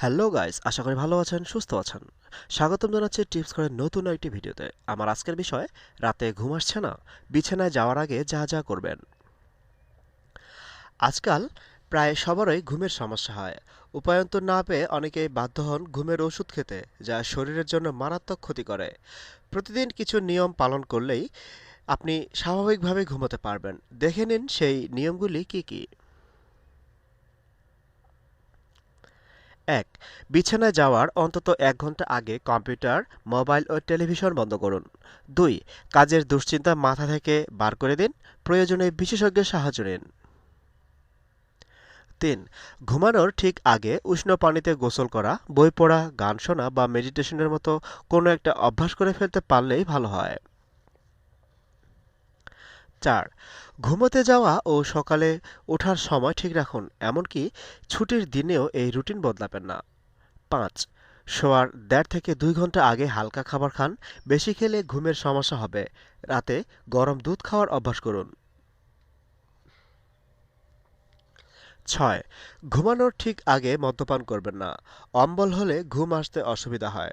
Hello guys, আশা করি ভালো আছেন, সুস্থ আছেন। স্বাগতম জানাচ্ছি টিপস করে নতুন একটি ভিডিওতে। আমার আজকের বিষয়, রাতে ঘুম আসছে না, বিছানায় যাওয়ার আগে যা যা করবেন। আজকাল প্রায় সবারই ঘুমের সমস্যা হয়। উপায়ন্তর না পেয়ে অনেকেই বাধ্য হন ঘুমের ওষুধ খেতে, যা শরীরের জন্য মারাত্মক ক্ষতি করে। প্রতিদিন কিছু নিয়ম পালন করলেই আপনি স্বাভাবিকভাবে ঘুমোতে পারবেন। দেখে নিন সেই নিয়মগুলি কি কি। এক, বিছানায় যাওয়ার অন্তত এক ঘণ্টা আগে কম্পিউটার, মোবাইল ও টেলিভিশন বন্ধ করুন। দুই, কাজের দুশ্চিন্তা মাথা থেকে বার করে দিন, প্রয়োজনে বিশেষজ্ঞের সাহায্য নিন। তিন, ঘুমানোর ঠিক আগে উষ্ণ পানিতে গোসল করা, বই পড়া, গান শোনা বা মেডিটেশনের মতো কোনো একটা অভ্যাস করে ফেলতে পারলেই ভালো হয়। চার। ঘুমোতে যাওয়া ও সকালে ওঠার সময় ঠিক রাখুন, এমনকি ছুটির দিনেও এই রুটিন বদলাবেন না। পাঁচ। শোয়ার দেড় থেকে দুই ঘণ্টা আগে হালকা খাবার খান, বেশি খেলে ঘুমের সমস্যা হবে। রাতে গরম দুধ খাওয়ার অভ্যাস করুন। ছয়। ঘুমানোর ঠিক আগে মদ্যপান করবেন না, অম্বল হলে ঘুম আসতে অসুবিধা হয়।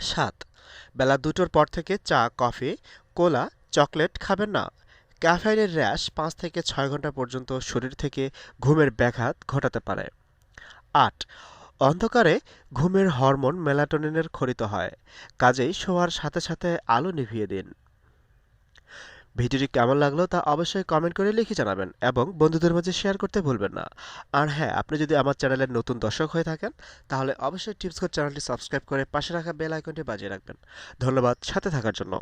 সাত। বেলা দুটোর পর থেকে চা, কফি, কোলা, চকলেট খাবেন না ক্যাফাইনের র্যাশ পাঁচ থেকে ছয় ঘণ্টা পর্যন্ত শরীর থেকে ঘুমের ব্যাঘাত ঘটাতে পারে। আট, অন্ধকারে ঘুমের হরমোন মেলাটোনিনের ক্ষরিত হয়, কাজেই শোয়ার সাথে সাথে আলো নিভিয়ে দিন। ভিডিওটি কেমন লাগল তা অবশ্যই কমেন্ট করে লিখে জানাবেন এবং বন্ধুদের মাঝে শেয়ার করতে ভুলবেন না। আর হ্যাঁ আপনি যদি আমার চ্যানেলের নতুন দর্শক হয়ে থাকেন, তাহলে অবশ্যই টিপস কোড চ্যানেলটি সাবস্ক্রাইব করে পাশে রাখা বেল আইকনটি বাজিয়ে রাখবেন। ধন্যবাদ, সাথে থাকার জন্য।